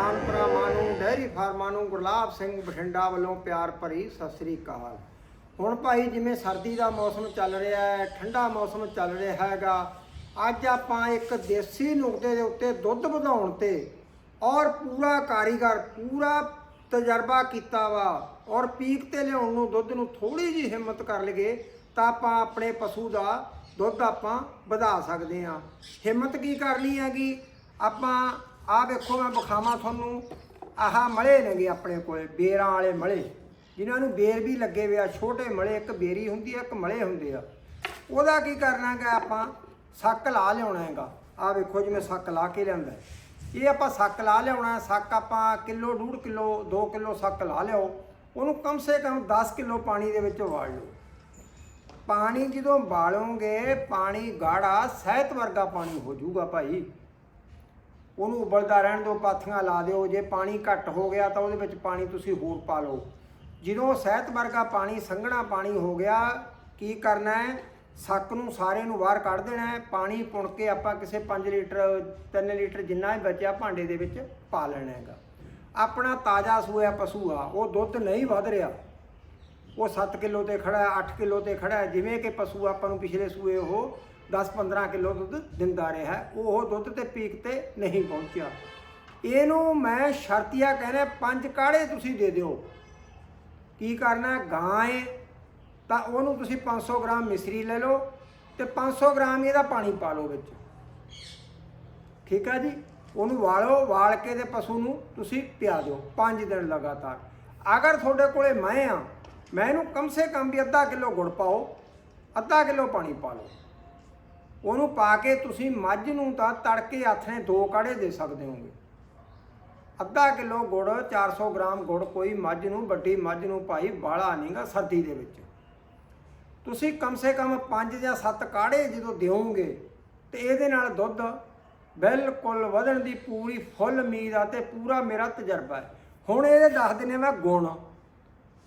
ਕਿਸਾਨ ਭਰਾਵਾਂ ਨੂੰ ਡੈਰੀ ਫਾਰਮਾਂ ਨੂੰ ਗੁਰਲਾਬ ਸਿੰਘ ਬਠਿੰਡਾ ਵੱਲੋਂ ਪਿਆਰ ਭਰੀ ਸਤਿ ਸ੍ਰੀ ਅਕਾਲ। ਹੁਣ ਭਾਈ ਜਿਵੇਂ ਸਰਦੀ ਦਾ ਮੌਸਮ ਚੱਲ ਰਿਹਾ ਹੈ, ਠੰਡਾ ਮੌਸਮ ਚੱਲ ਰਿਹਾ ਹੈਗਾ, ਅੱਜ ਆਪਾਂ ਇੱਕ ਦੇਸੀ ਨੁਕਤੇ ਦੇ ਉੱਤੇ ਦੁੱਧ ਵਧਾਉਣ ਤੇ ਔਰ ਪੂਰਾ ਕਾਰੀਗਰ, ਪੂਰਾ ਤਜਰਬਾ ਕੀਤਾ ਵਾ ਔਰ ਪੀਕ ਤੇ ਲਿਆਉਣ ਨੂੰ ਦੁੱਧ ਨੂੰ ਥੋੜੀ ਜਿਹੀ ਹਿੰਮਤ ਕਰ ਲਈਏ ਤਾਂ ਆਪਾਂ ਆਪਣੇ ਪਸ਼ੂ ਦਾ ਦੁੱਧ ਆਪਾਂ ਵਧਾ ਸਕਦੇ ਹਾਂ। ਹਿੰਮਤ ਕੀ ਕਰਨੀ ਹੈਗੀ? ਆਪਾਂ ਆਹ ਵੇਖੋ ਮੈਂ ਵਿਖਾਵਾਂ ਤੁਹਾਨੂੰ। ਆਹ ਮਲੇ ਨੇਗੇ ਆਪਣੇ ਕੋਲ, ਬੇਰਾਂ ਵਾਲੇ ਮਲੇ। ਜਿਨ੍ਹਾਂ ਨੂੰ ਬੇਰ ਵੀ ਲੱਗੇ ਹੋਏ ਆ, ਛੋਟੇ ਮਲੇ, ਇੱਕ ਬੇਰੀ ਹੁੰਦੀ ਆ, ਇੱਕ ਮਲੇ ਹੁੰਦੇ ਆ। ਉਹਦਾ ਕੀ ਕਰਨਾ ਹੈਗਾ ਆਪਾਂ? ਸੱਕ ਲਾ ਲਿਆਉਣਾ ਹੈਗਾ। ਆਹ ਵੇਖੋ ਜਿਵੇਂ ਸੱਕ ਲਾ ਕੇ ਲਿਆਂਦਾ। ਹੈ। ਇਹ ਆਪਾਂ ਸੱਕ ਲਾ ਲਿਆਉਣਾ, ਸੱਕ ਆਪਾਂ ਕਿਲੋ, ਡੂਢ ਕਿਲੋ 2 ਕਿਲੋ ਸੱਕ ਲਾ ਲਿਓ ਉਹਨੂੰ ਕਮ ਸੇ ਕਮ 10 ਕਿਲੋ ਪਾਣੀ ਦੇ ਵਿੱਚ ਉਬਾਲ ਲਓ। ਪਾਣੀ ਜਦੋਂ ਬਾਲੋਗੇ ਪਾਣੀ ਗਾੜਾ ਸਹਿਤ ਵਰਗਾ ਪਾਣੀ ਹੋ ਜਾਊਗਾ ਭਾਈ। ਉਹਨੂੰ ਉਬਲਦਾ ਰਹਿਣ ਦਿਓ, ਪਾਥੀਆਂ ਲਾ ਦਿਓ। ਜੇ ਪਾਣੀ ਘੱਟ ਹੋ ਗਿਆ ਤਾਂ ਉਹਦੇ ਵਿੱਚ ਪਾਣੀ ਤੁਸੀਂ ਹੋਰ ਪਾ ਲਓ। ਜਦੋਂ ਸਹਿਤ ਵਰਗਾ ਪਾਣੀ, ਸੰਘਣਾ ਪਾਣੀ ਹੋ ਗਿਆ, ਕੀ ਕਰਨਾ ਹੈ? ਸੱਕ ਨੂੰ ਸਾਰੇ ਨੂੰ ਬਾਹਰ ਕੱਢ ਦੇਣਾ ਹੈ। ਪਾਣੀ ਪੁਣ ਕੇ ਆਪਾਂ ਕਿਸੇ 5 ਲੀਟਰ 3 ਲੀਟਰ ਜਿੰਨਾ ਵੀ ਬਚਿਆ ਭਾਂਡੇ ਦੇ ਵਿੱਚ ਪਾ ਲੈਣਾ ਹੈਗਾ। ਆਪਣਾ ਤਾਜ਼ਾ ਸੂਆ ਪਸ਼ੂ ਆ, ਉਹ ਦੁੱਧ ਨਹੀਂ ਵਧ ਰਿਹਾ। ਉਹ 7 ਕਿਲੋ ਤੇ ਖੜਾ ਹੈ 8 ਕਿਲੋ ਤੇ ਖੜਾ ਹੈ। ਜਿਵੇਂ ਕਿ ਪਸ਼ੂ ਆਪਾਂ ਨੂੰ ਪਿਛਲੇ ਸੂਏ ਉਹ 10-15 ਕਿਲੋ ਦੁੱਧ ਦਿੰਦਾ ਰਿਹਾ। ਉਹ ਦੁੱਧ ਤੇ ਪੀਕ ਤੇ ਨਹੀਂ ਪਹੁੰਚਿਆ। ਇਹਨੂੰ ਮੈਂ ਸ਼ਰਤੀਆ ਕਹਿੰਦਾ, ਪੰਜ ਕਾੜੇ ਤੁਸੀਂ ਦੇ ਦਿਓ। ਕੀ ਕਰਨਾ? ਗਾਂ ਏ। ਤਾਂ ਉਹਨੂੰ ਤੁਸੀਂ 500 ਗ੍ਰਾਮ ਮਿਸਰੀ ਲੈ ਲਓ ਤੇ 500 ਗ੍ਰਾਮ ਇਹਦਾ ਪਾਣੀ ਪਾ ਲਓ ਵਿੱਚ। ਠੀਕ ਹੈ ਜੀ? ਉਹਨੂੰ ਵਾਲੋ, ਵਾਲ ਕੇ ਤੇ ਪਸ਼ੂ ਨੂੰ ਤੁਸੀਂ ਪਿਆ ਦਿਓ 5 ਦਿਨ ਲਗਾਤਾਰ। ਅਗਰ ਤੁਹਾਡੇ ਕੋਲੇ ਮੈਂ ਆ, ਮੈਂ ਇਹਨੂੰ ਕਮ ਸੇ ਕਮ ਵੀ ਅੱਧਾ ਕਿਲੋ ਗੁੜ ਪਾਓ, ਅੱਧਾ ਕਿਲੋ ਪਾਣੀ ਪਾ ਲਓ। ਉਹਨੂੰ ਪਾ ਕੇ ਤੁਸੀਂ ਮੱਝ ਨੂੰ ਤਾਂ ਤੜਕੇ ਹੱਥ ਨੇ ਦੋ ਕਾੜੇ ਦੇ ਸਕਦੇ ਹੋਗੇ। ਅੱਧਾ ਕਿਲੋ ਗੁੜ 400 ਗ੍ਰਾਮ ਗੁੜ, ਕੋਈ ਮੱਝ ਨੂੰ, ਵੱਡੀ ਮੱਝ ਨੂੰ ਭਾਈ ਬਾਲਾ ਨਹੀਂਗਾ ਸਰਦੀ ਦੇ ਵਿੱਚ। ਤੁਸੀਂ ਕਮ ਸੇ ਕਮ 5 ਜਾਂ 7 ਕਾੜੇ ਜਦੋਂ ਦਿਓਗੇ ਤੇ ਇਹਦੇ ਨਾਲ ਦੁੱਧ ਬਿਲਕੁਲ ਵਧਣ ਦੀ ਪੂਰੀ ਫੁੱਲ ਉਮੀਦ ਆ ਤੇ ਪੂਰਾ ਮੇਰਾ ਤਜਰਬਾ ਹੈ। ਹੁਣ ਇਹਦੇ ਦੱਸ ਦਿੰਨੇ ਮੈਂ ਗੁਣ।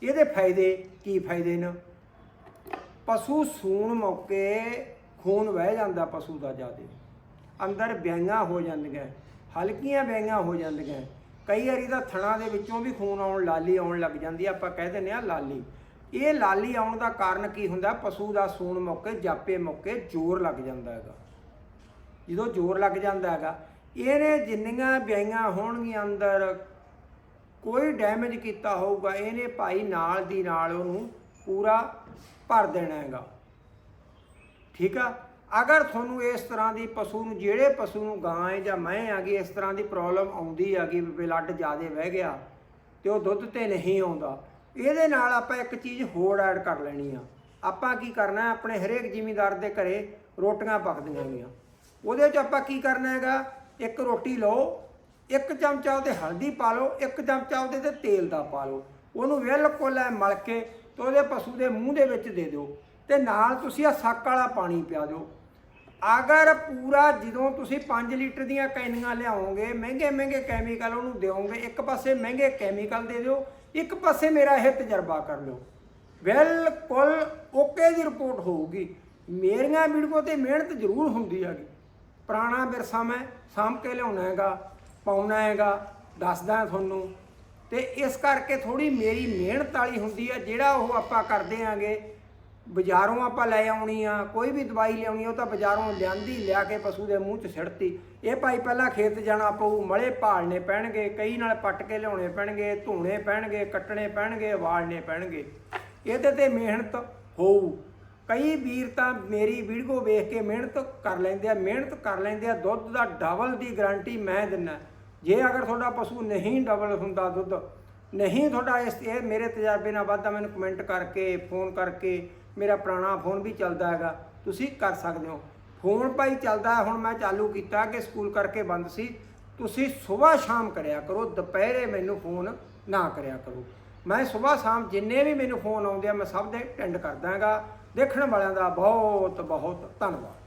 ਇਹਦੇ ਫਾਇਦੇ ਕੀ ਫਾਇਦੇ ਨੇ? ਪਸ਼ੂ ਸੂਣ ਮੌਕੇ ਖੂਨ ਵਹਿ ਜਾਂਦਾ ਪਸ਼ੂ ਦਾ ਜਿਆਦੇ। ਅੰਦਰ ਵਿਆਈਆਂ ਹੋ ਜਾਂਦੀਆਂ, ਹਲਕੀਆਂ ਵਿਆਈਆਂ ਹੋ ਜਾਂਦੀਆਂ। ਕਈ ਵਾਰੀ ਤਾਂ ਥਣਾ ਦੇ ਵਿੱਚੋਂ ਵੀ ਖੂਨ ਆਉਣ, ਲਾਲੀ ਆਉਣ ਲੱਗ ਜਾਂਦੀ ਆਪਾਂ ਕਹਿ ਦਿੰਦੇ ਆ ਲਾਲੀ। ਇਹ ਲਾਲੀ ਆਉਣ ਦਾ ਕਾਰਨ ਕੀ ਹੁੰਦਾ? ਪਸ਼ੂ ਦਾ ਸੂਣ ਮੌਕੇ, ਜਾਪੇ ਮੌਕੇ ਜ਼ੋਰ ਲੱਗ ਜਾਂਦਾ ਹੈਗਾ। ਜਦੋਂ ਜ਼ੋਰ ਲੱਗ ਜਾਂਦਾ ਹੈਗਾ, ਇਹਨੇ ਜਿੰਨੀਆਂ ਵਿਆਹੀਆਂ ਹੋਣਗੀਆਂ ਅੰਦਰ, ਕੋਈ ਡੈਮੇਜ ਕੀਤਾ ਹੋਊਗਾ, ਇਹਨੇ ਭਾਈ ਨਾਲ ਦੀ ਨਾਲ ਉਹਨੂੰ ਪੂਰਾ ਭਰ ਦੇਣਾ ਹੈਗਾ। ਠੀਕ ਆ? ਅਗਰ ਤੁਹਾਨੂੰ ਇਸ ਤਰ੍ਹਾਂ ਦੀ ਪਸ਼ੂ ਨੂੰ, ਜਿਹੜੇ ਪਸ਼ੂ ਨੂੰ ਗਾਂ ਹੈ ਜਾਂ ਮੈਂ ਆ ਗਈ ਇਸ ਤਰ੍ਹਾਂ ਦੀ ਪ੍ਰੋਬਲਮ ਆਉਂਦੀ ਹੈਗੀ, ਵੀ ਬਲੱਡ ਜ਼ਿਆਦੇ ਵਹਿ ਗਿਆ ਤੇ ਉਹ ਦੁੱਧ ਤੇ ਨਹੀਂ ਆਉਂਦਾ, ਇਹਦੇ ਨਾਲ ਆਪਾਂ ਇੱਕ ਚੀਜ਼ ਹੋਰ ਐਡ ਕਰ ਲੈਣੀ ਆ। ਆਪਾਂ ਕੀ ਕਰਨਾ ਆਪਣੇ ਹਰੇਕ ਜ਼ਿਮੀਂਦਾਰ ਦੇ ਘਰੇ ਰੋਟੀਆਂ ਪੱਕਦੀਆਂ ਹੈਗੀਆਂ ਉਹਦੇ 'ਚ ਆਪਾਂ ਕੀ ਕਰਨਾ ਹੈਗਾ? ਇੱਕ ਰੋਟੀ ਲਓ, ਇੱਕ ਚਮਚਾ ਉਹਦੇ ਹਲਦੀ ਪਾ ਲਓ, ਇੱਕ ਚਮਚਾ ਉਹਦੇ ਤੇ ਤੇਲ ਦਾ ਪਾ ਲਓ। ਉਹਨੂੰ ਬਿਲਕੁਲ ਐ ਮਲ ਕੇ ਤੇ ਉਹਦੇ ਪਸ਼ੂ ਦੇ ਮੂੰਹ ਦੇ ਵਿੱਚ ਦੇ ਦਿਓ। ਤੇ ਨਾਲ ਤੁਸੀਂ ਆ ਸੱਕ ਵਾਲਾ ਪਾਣੀ ਪਿਆ ਦਿਓ। ਅਗਰ ਪੂਰਾ ਜਦੋਂ ਤੁਸੀਂ 5 ਲੀਟਰ ਦੀਆਂ ਕੈਨੀਆਂ ਲਿਆਓਗੇ, ਮਹਿੰਗੇ ਮਹਿੰਗੇ ਕੈਮੀਕਲ ਉਹਨੂੰ ਦਿਓਗੇ, ਇੱਕ ਪਾਸੇ ਮਹਿੰਗੇ ਕੈਮੀਕਲ ਦੇ ਦਿਓ, ਇੱਕ ਪਾਸੇ ਮੇਰਾ ਇਹ ਤਜਰਬਾ ਕਰ ਲਿਓ। ਬਿਲਕੁਲ ਓਕੇ ਦੀ ਰਿਪੋਰਟ ਹੋਊਗੀ। ਮੇਰੀਆਂ ਵੀਡੀਓ ਤੇ ਮਿਹਨਤ ਜ਼ਰੂਰ ਹੁੰਦੀ ਹੈਗੀ। ਪੁਰਾਣਾ ਵਿਰਸਾ ਮੈਂ ਸਾਂਭ ਕੇ ਲਿਆਉਣਾ ਹੈਗਾ, ਪਾਉਣਾ ਹੈਗਾ, ਦੱਸਦਾ ਤੁਹਾਨੂੰ। ਤੇ ਇਸ ਕਰਕੇ ਥੋੜੀ ਮੇਰੀ ਮਿਹਨਤ ਵਾਲੀ ਹੁੰਦੀ ਹੈ, ਜਿਹੜਾ ਉਹ ਆਪਾਂ ਕਰਦੇ ਆਂਗੇ ਬਾਜ਼ਾਰੋਂ ਆਪਾਂ ਲੈ ਆਉਣੀ ਆ, ਕੋਈ ਵੀ ਦਵਾਈ ਲਿਆਉਣੀ, ਉਹ ਤਾਂ ਬਾਜ਼ਾਰੋਂ ਲਿਆਂਦੀ, ਲਿਆ ਕੇ ਪਸ਼ੂ ਦੇ ਮੂੰਹ 'ਚ ਸਿੜਤੀ। ਇਹ ਭਾਈ ਪਹਿਲਾਂ ਖੇਤ ਜਾਣਾ ਪਊ, ਮਲੇ ਭਾਲਣੇ ਪੈਣਗੇ, ਕਈ ਨਾਲ ਪੱਟ ਕੇ ਲਿਆਉਣੇ ਪੈਣਗੇ, ਧੋਣੇ ਪੈਣਗੇ, ਕੱਟਣੇ ਪੈਣਗੇ, ਵਾਲਣੇ ਪੈਣਗੇ। ਇਹਦੇ ਤੇ ਮਿਹਨਤ ਹੋਊ। ਕਈ ਵੀਰ ਤਾਂ ਮੇਰੀ ਵੀਡੀਓ ਵੇਖ ਕੇ ਮਿਹਨਤ ਕਰ ਲੈਂਦੇ ਆ, ਮਿਹਨਤ ਕਰ ਲੈਂਦੇ ਆ, ਦੁੱਧ ਦਾ ਡਬਲ ਦੀ ਗਾਰੰਟੀ ਮੈਂ ਦਿੰਨਾ। ਜੇ ਅਗਰ ਤੁਹਾਡਾ ਪਸ਼ੂ ਨਹੀਂ ਡਬਲ ਹੁੰਦਾ ਦੁੱਧ, ਨਹੀਂ ਤੁਹਾਡਾ ਇਸ, ਇਹ ਮੇਰੇ ਤਜਰਬੇ ਨਾਲ ਵੱਧਦਾ, ਮੈਨੂੰ ਕਮੈਂਟ ਕਰਕੇ ਫੋਨ ਕਰਕੇ ਮੇਰਾ ਪੁਰਾਣਾ ਫੋਨ ਵੀ ਚੱਲਦਾ ਹੈਗਾ। ਤੁਸੀਂ ਕਰ ਸਕਦੇ ਹੋ। ਫੋਨ ਭਾਈ ਚੱਲਦਾ ਹੁਣ ਮੈਂ ਚਾਲੂ ਕੀਤਾ ਕਿ ਸਕੂਲ ਕਰਕੇ ਬੰਦ ਸੀ। ਤੁਸੀਂ ਸਵੇਰ ਸ਼ਾਮ ਕਰਿਆ ਕਰੋ, ਦੁਪਹਿਰੇ ਮੈਨੂੰ ਫੋਨ ਨਾ ਕਰਿਆ ਕਰੋ। ਮੈਂ ਸਵੇਰ ਸ਼ਾਮ ਜਿੰਨੇ ਵੀ ਮੈਨੂੰ ਫੋਨ ਆਉਂਦੇ ਆ, ਮੈਂ ਸਭ ਦੇ ਅਟੈਂਡ ਕਰਦਾ ਹੈਗਾ। ਦੇਖਣ ਵਾਲਿਆਂ ਦਾ ਬਹੁਤ ਬਹੁਤ ਧੰਨਵਾਦ।